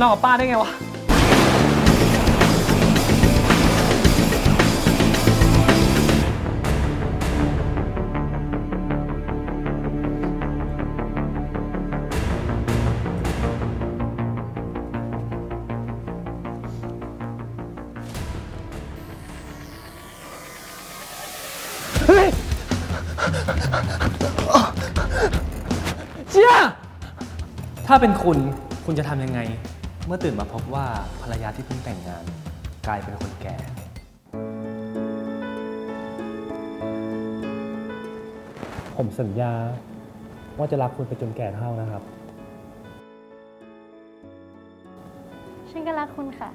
านอนกับป้าได้ไงวะ เฮ้ย เชี่ยถ้าเป็นคุณ คุณจะทำยังไง มื่อตื่นมาพบว่าภรรยาที่เพิ่งแต่งงาน กลายเป็นคนแก่ ผมสัญญาว่าจะรักคุณไปจนแก่เท่านะครับ ฉันก็รักคุณค่ะ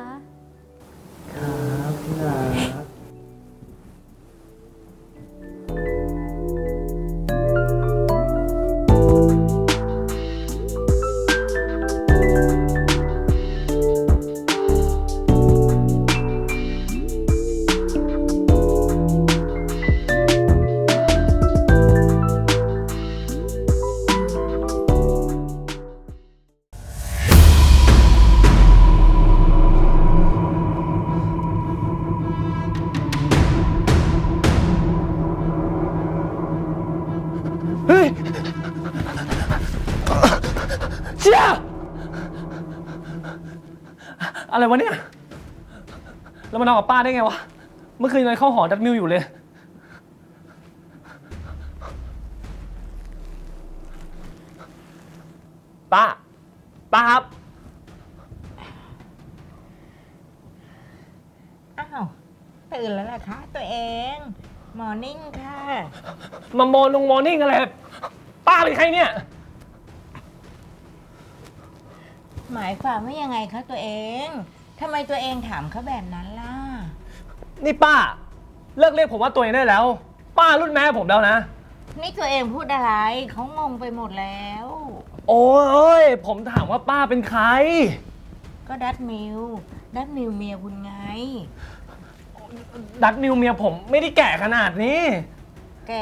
ที่รักคะ อะไรวะเนี่ย แล้วมานอนกับป้าได้ไงวะ เมื่อคืนยังเข้าหอดัดมิวอยู่เลย ป้า ป้าครับ อ้าว ตื่นแล้วล่ะคะ ตัวเอง มอร์นิ่งค่ะ มาโมนงมอร์นิ่งอะไร ป้าเป็นใครเนี่ย หมายความว่ายังไงคะตัวเองทำไมตัวเองถามเขาแบบนั้นล่ะ นี่ป้า เลิกเรียกผมว่าตัวเองได้แล้ว ป้ารุ่นแม่ผมแล้วนะ นี่ตัวเองพูดอะไรเขางงไปหมดแล้ว โอ้ยผมถามว่าป้าเป็นใคร ก็ดัตมิวดัตมิวเมียคุณไง ดัดมิวเมียผมไม่ได้แก่ขนาดนี้ แก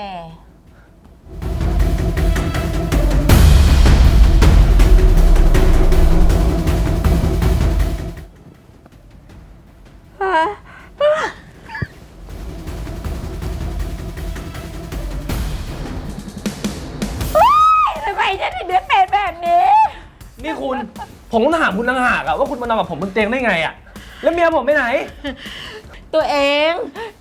ทำไมฉันถึงได้เป็นแบบนี้ นี่คุณ ผมต้องถามคุณต่างหากอะว่าคุณมานอนกับผมบนเตียงได้ไงอะแล้วเมียผมไปไหน ตัวเอง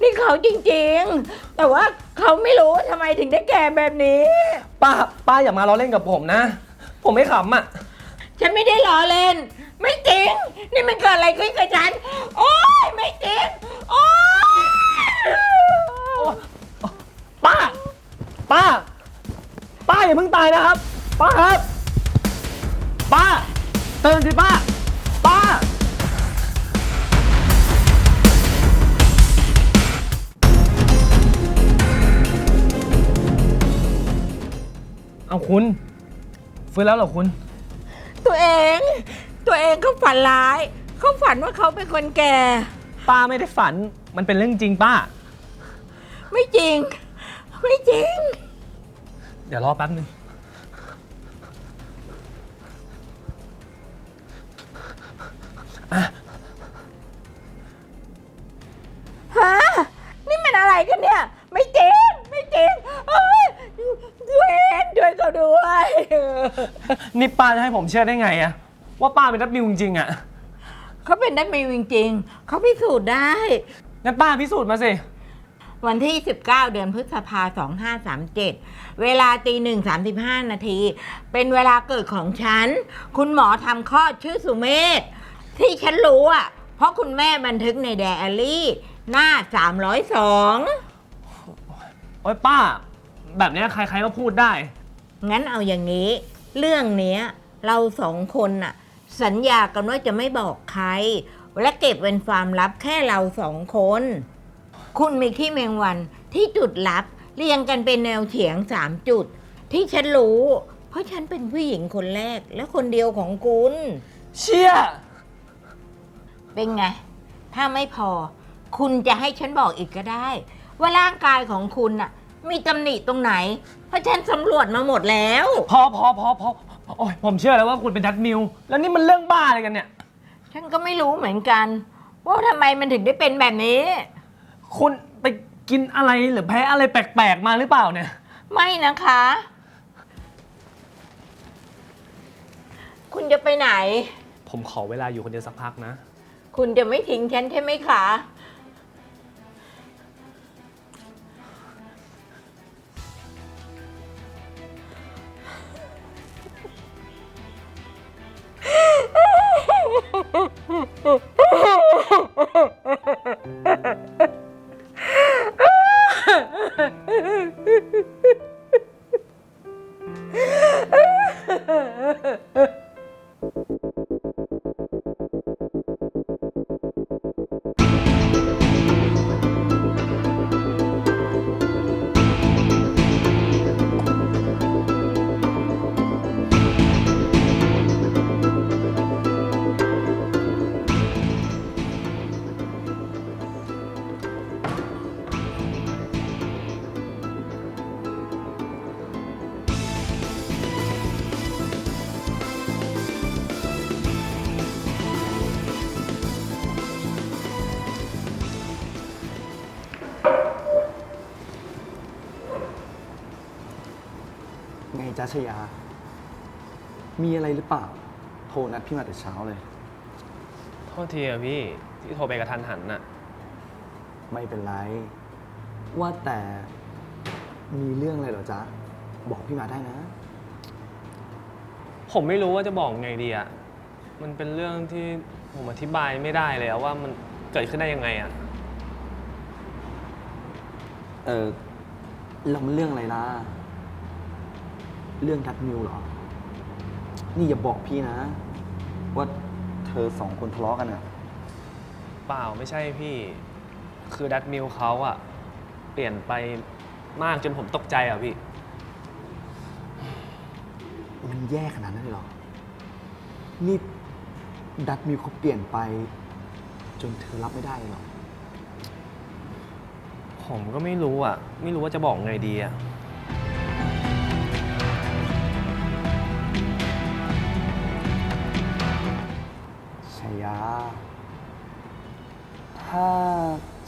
นี่เขาจริงๆ แต่ว่าเขาไม่รู้ทำไมถึงได้แก่แบบนี้ ป้า ป้าอย่ามาล้อเล่นกับผมนะ ผมไม่ขำอะ ฉันไม่ได้ล้อเล่น ไม่จริง นี่มันเกิดอะไรขึ้นกับฉัน โอ๊ย ไม่จริง โอ๊ย ป้า ป้า ป้าอย่าเพิ่งตายนะครับ ป้าครับ ป้าเตือนสิป้า ป้า เอาคุณ ฟื้นแล้วเหรอคุณ ตัวเอง ตัวเองเขาฝันร้าย เขาฝันว่าเขาเป็นคนแก่ ป้าไม่ได้ฝัน มันเป็นเรื่องจริงป้า ไม่จริง ไม่จริง เดี๋ยวรอแป๊บนึง ฮะ นี่มันอะไรกันเนี่ย ไม่จริง ไม่จริงเอ้ยช่ วยเองช่วยเขาด้วยนี่ป้าจะให้ผมเชื่อได้ไงอะว่าป้าเป็นนักบิวจริงๆอะเขาเป็นนักมิวจริงๆเขาพิสูจน์ได้ งั้นป้าพิสูจน์มาสิ วันที่ 19 เดือนพฤษภา2537 เวลาตีหนึ่ง35นาที เป็นเวลาเกิดของฉัน คุณหมอทำคลอดชื่อสุเมธที่ฉันรู้อะ เพราะคุณแม่บันทึกในไดอารี่ หน้า 302 โอ๊ยป้า แบบเนี้ยใครๆก็พูดได้ งั้นเอาอย่างนี้ เรื่องเนี้ยเราสองคนน่ะ สัญญากันว่าจะไม่บอกใคร และเก็บเป็นความลับแค่เราสองคน คุณมีขี้แมงวันที่จุดลับ เรียงกันเป็นแนวเฉียงสามจุด ที่ฉันรู้ เพราะฉันเป็นผู้หญิงคนแรกและคนเดียวของคุณ เชี่ยเป็นไง ถ้าไม่พอ คุณจะให้ฉันบอกอีกก็ได้ ว่าร่างกายของคุณน่ะ มีตำหนิตรงไหน เพราะฉันสำรวจมาหมดแล้ว พอพอพอพอโอ้ยผมเชื่อแล้วว่าคุณเป็นดัตมิวแล้วนี่มันเรื่องบ้าอะไรกันเนี่ย ฉันก็ไม่รู้เหมือนกัน ว่าทำไมมันถึงได้เป็นแบบนี้ คุณไปกินอะไรหรือแพ้อะไรแปลกๆมาหรือเปล่าเนี่ย ไม่นะคะ คุณจะไปไหน ผมขอเวลาอยู่คนเดียวสักพักนะ คุณจะไม่ทิ้งฉันใช่ไหมคะ Ha ha ha ha! จ้าชยา มีอะไรหรือเปล่า โทรนัดพี่มาแต่เช้าเลย โทษทีอะพี่ที่โทรไปกระทันหันน่ะ ไม่เป็นไร ว่าแต่มีเรื่องอะไรเหรอจ๊ะ บอกพี่มาได้นะ ผมไม่รู้ว่าจะบอกไงดีอะมันเป็นเรื่องที่ผมอธิบายไม่ได้เลยอะว่ามันเกิดขึ้นได้ยังไงอะเออเรามันเรื่องอะไรล่ะ เรื่องดัดมิวเหรอ นี่อย่าบอกพี่นะ ว่าเธอสองคนทะเลาะกันอะเปล่าไม่ใช่พี่ คือดัตมิลเขาอะเปลี่ยนไปมากจนผมตกใจอะพี่ มันแย่ขนาดนั้นเลยเหรอ นี่ดัดมิวเขาเปลี่ยนไป จนเธอรับไม่ได้เลยเหรอ ผมก็ไม่รู้อะไม่รู้ว่าจะบอกไงดีอะ ถ้า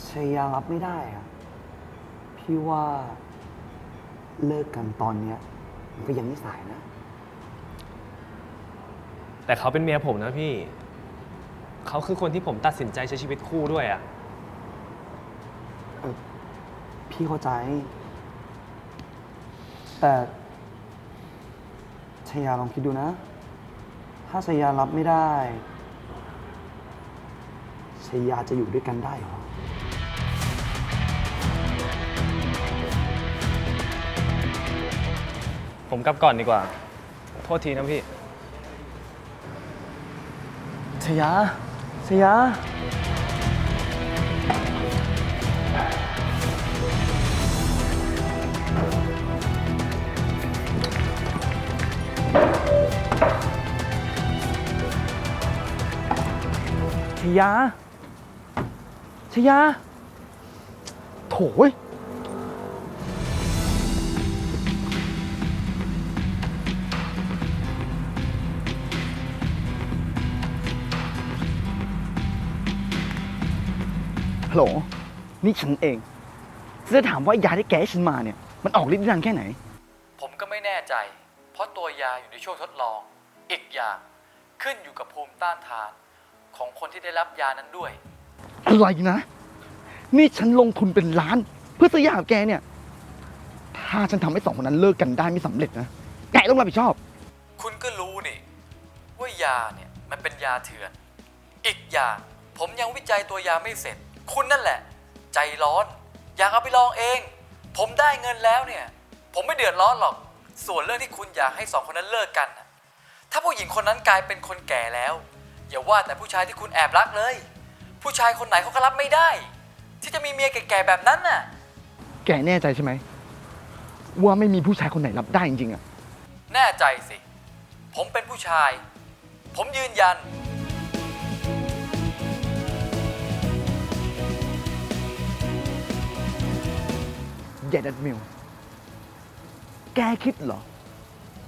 ชยารับไม่ได้อะพี่ว่าเลิกกันตอนเนี้ยมันก็ยังไม่สายนะ แต่เขาเป็นเมียผมนะพี่ เขาคือคนที่ผมตัดสินใจใช้ชีวิตคู่ด้วยอะเออพี่เข้าใจ แต่ชยาลองคิดดูนะ ถ้าชยารับไม่ได้ ชยาจะอยู่ด้วยกันได้เหรอผมกลับก่อนดีกว่า โทษทีนะพี่ ชยา ชยา ชยา ชยา โถ่เว้ยฮัลโหล นี่ฉันเอง จะถามว่ายาที่แกให้ฉันมาเนี่ย มันออกฤทธิ์ได้นานแค่ไหน ผมก็ไม่แน่ใจ เพราะตัวยาอยู่ในช่วงทดลอง อีกอย่างขึ้นอยู่กับภูมิต้านทาน ของคนที่ได้รับยานั้นด้วย อะไรนะ นี่ฉันลงทุนเป็นล้าน เพื่อซื้อยากับแกเนี่ย ถ้าฉันทำให้สองคนนั้นเลิกกันได้ไม่สำเร็จนะ แกต้องรับผิดชอบ คุณก็รู้นี่ ว่ายาเนี่ยมันเป็นยาเถื่อน อีกอย่างผมยังวิจัยตัวยาไม่เสร็จ คุณนั่นแหละ ใจร้อน อยากเอาไปลองเอง ผมได้เงินแล้วเนี่ย ผมไม่เดือดร้อนหรอก ส่วนเรื่องที่คุณอยากให้สองคนนั้นเลิกกันน่ะถ้าผู้หญิงคนนั้นกลายเป็นคนแก่แล้ว อย่าว่าแต่ผู้ชายที่คุณแอบรักเลย ผู้ชายคนไหนเขาก็รับไม่ได้ ที่จะมีเมียแก่ๆแบบนั้นน่ะ แกแน่ใจใช่ไหม ว่าไม่มีผู้ชายคนไหนรับได้จริงๆอะแน่ใจสิ ผมเป็นผู้ชาย ผมยืนยัน แย่ดัดมิวแกคิดเหรอ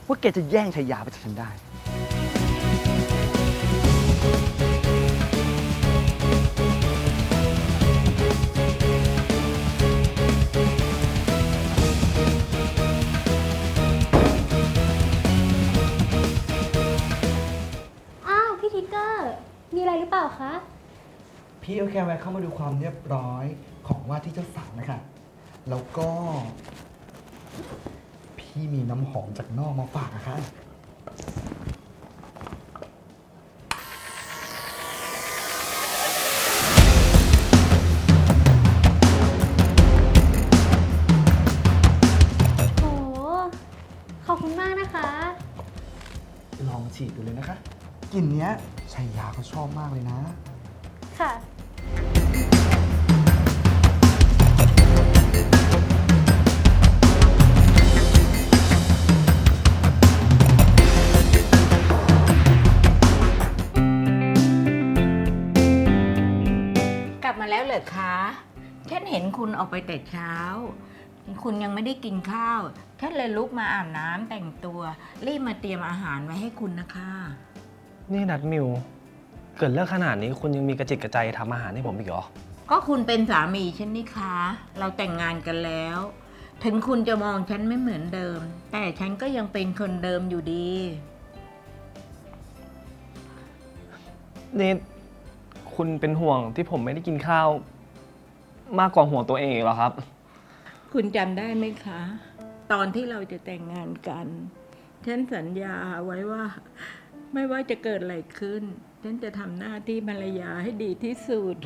ว่าแกจะแย่งชายาไปจากฉันได้ มีอะไรหรือเปล่าคะ พี่ก็แค่แวะเข้ามาดูความเรียบร้อยของว่าที่เจ้าสาวนะคะ แล้วก็ พี่มีน้ำหอมจากนอกมาฝากนะคะ โห ขอบคุณมากนะคะ ลองฉีดดูเลยนะคะกลิ่นเนี้ย ชัยยาเขาชอบมากเลยนะ ค่ะ กลับมาแล้วเหรอคะ ฉันเห็นคุณออกไปแต่เช้า คุณยังไม่ได้กินข้าว ฉันเลยลุกมาอาบน้ำแต่งตัว รีบมาเตรียมอาหารไว้ให้คุณนะคะ นี่นัดมิว เกิดเรื่องขนาดนี้คุณยังมีกระจิตกระใจทำอาหารให้ผมอีกเหรอ ก็คุณเป็นสามีฉันนี่คะ เราแต่งงานกันแล้ว ถึงคุณจะมองฉันไม่เหมือนเดิม แต่ฉันก็ยังเป็นคนเดิมอยู่ดี นี่คุณเป็นห่วงที่ผมไม่ได้กินข้าว มากกว่าห่วงตัวเองอีกเหรอครับ คุณจำได้ไหมคะ ตอนที่เราจะแต่งงานกัน ฉันสัญญาไว้ว่า ไม่ว่าจะเกิดอะไรขึ้น ฉันจะทำหน้าที่ภรรยาให้ดีที่สุด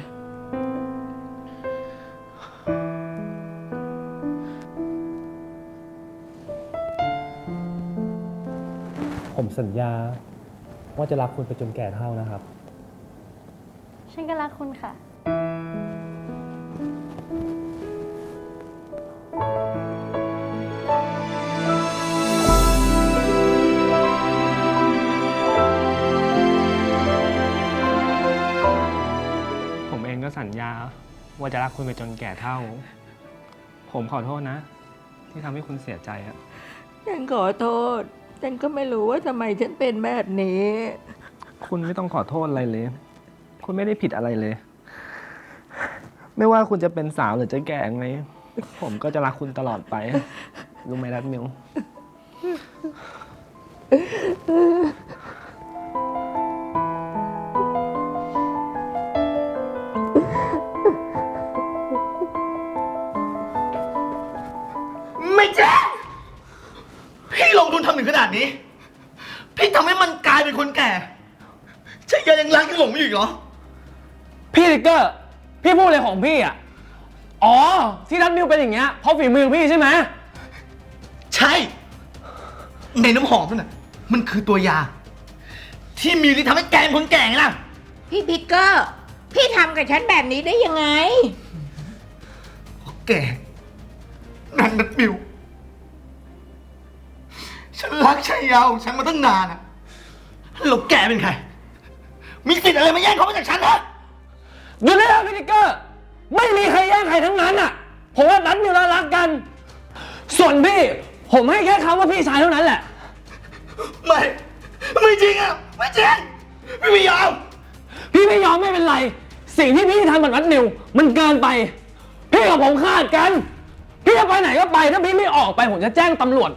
ผมสัญญาว่าจะรักคุณไปจนแก่เท่านะครับ ฉันก็รักคุณค่ะ ว่าจะรักคุณไปจนแก่เท่า ผมขอโทษนะ ที่ทำให้คุณเสียใจอะฉันขอโทษ ฉันก็ไม่รู้ว่าทำไมฉันเป็นแบบนี้ คุณไม่ต้องขอโทษอะไรเลย คุณไม่ได้ผิดอะไรเลย ไม่ว่าคุณจะเป็นสาวหรือจะแก่ไง ผมก็จะรักคุณตลอดไปรู้ไหมรัดมิว แจ้งพี่ลงทุนทำถึงขนาดนี้ พี่ทำให้มันกลายเป็นคนแก่ชายายังรักยังหลงไม่อยู่อีกเหรอ พี่ลิกเกอร์ พี่พูดอะไรของพี่อะ อ๋อ ที่รัดมิวเป็นอย่างเงี้ย เพราะฝีมือพี่ใช่ไหม ใช่ ในน้ำหอมนั่นน่ะมันคือตัวยา ที่มีฤทธิ์ทำให้แกเป็นคนแก่ไงล่ะ พี่พิกเกอร์ พี่ทำกับฉันแบบนี้ได้ยังไง แกนันนัดมิวฉันรั กชายาของฉันมาตั้งนานอะแล้วแกเป็นใคร มีสิทธิ์อะไรมาแย่งเขาไปจากฉันนะหยุดได้แล้วพี่ลิกเกอร์ ไม่มีใครแย่งใครทั้งนั้นอะ ผมว่ารัดมิวแล้วรักกัน ส่วนพี่ ผมให้แค่คำว่าพี่ชายเท่านั้นแหละ ไม่ ไม่จริงอะไม่จริงไม่มียอม พี่ไม่ยอมไม่เป็นไร สิ่งที่พี่ทำกับรัดมิว มันเกินไป พี่กับผมคาดกัน พี่จะไปไหนก็ไป ถ้าพี่ไม่ออกไปผมจะแจ้งตำรวจ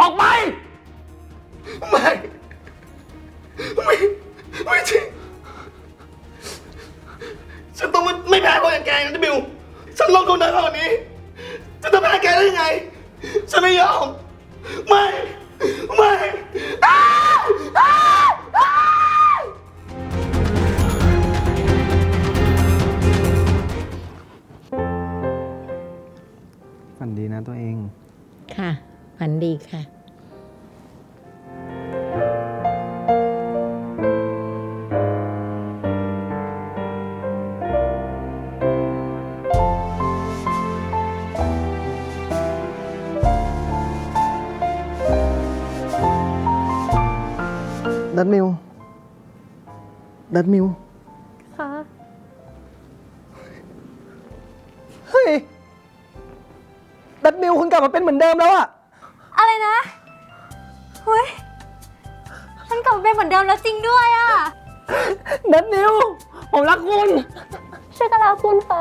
ออกไป ไม่ ไม่ ไม่จริง ฉันต้องไม่ไม่แพ้คนอย่างแกนะบิว ฉันลงทุนหนักขนาดนี้จะจะแพ้แกได้ยังไง ฉันไม่ยอม ไม่ ไม่อ้าวอ้าวอ้าวฝันดีนะตัวเอง ค่ะ ฝันดีค่ะดัดมิว ดัดมิว ค่ะ เฮ้ย ดัตมิวคุณกลับมาเป็นเหมือนเดิมแล้วอะ อะไรนะเฮ้ยฉันกลับมาเป็นเหมือนเดิมแล้วจริงด้วยอะดัดมิว ผมรักคุณฉันก็รักคุณค่ะ